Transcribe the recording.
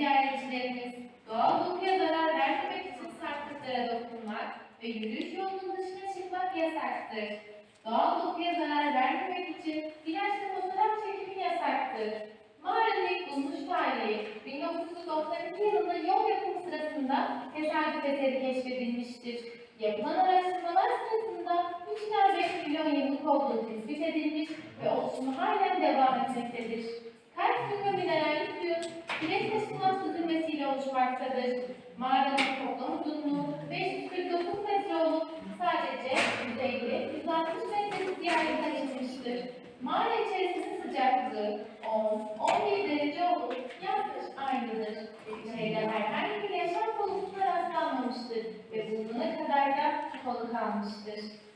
Ziyaretçilerimiz, doğal dokuya zarar vermemek için sarkıtlara dokunmak ve yürüyüş yolunun dışına çıkmak yasaktır. Doğal dokuya zarar vermemek için ilaçla fotoğraf çekimi yasaktır. Mağaranın ilk bulmuş tarihi 1992 yılında yol yapımı sırasında tesadüf eseri keşfedilmiştir. Yapılan araştırmalar sırasında 3 ila 5 milyon yıllık olduğu tespit edilmiş ve oluşumu halen devam etmektedir. Oluşmaktadır. Mağaranın toplam uzunluğu 549 metre olup sadece yüzeyde 160 metre ziyaret taşımıştır. Mağara içerisinin sıcaklığı 10-17 derece olup kış aynıdır. İçeride herhangi bir yaşam bulutuna rastlanmamıştır ve bugüne kadar da kapalı kalmıştır.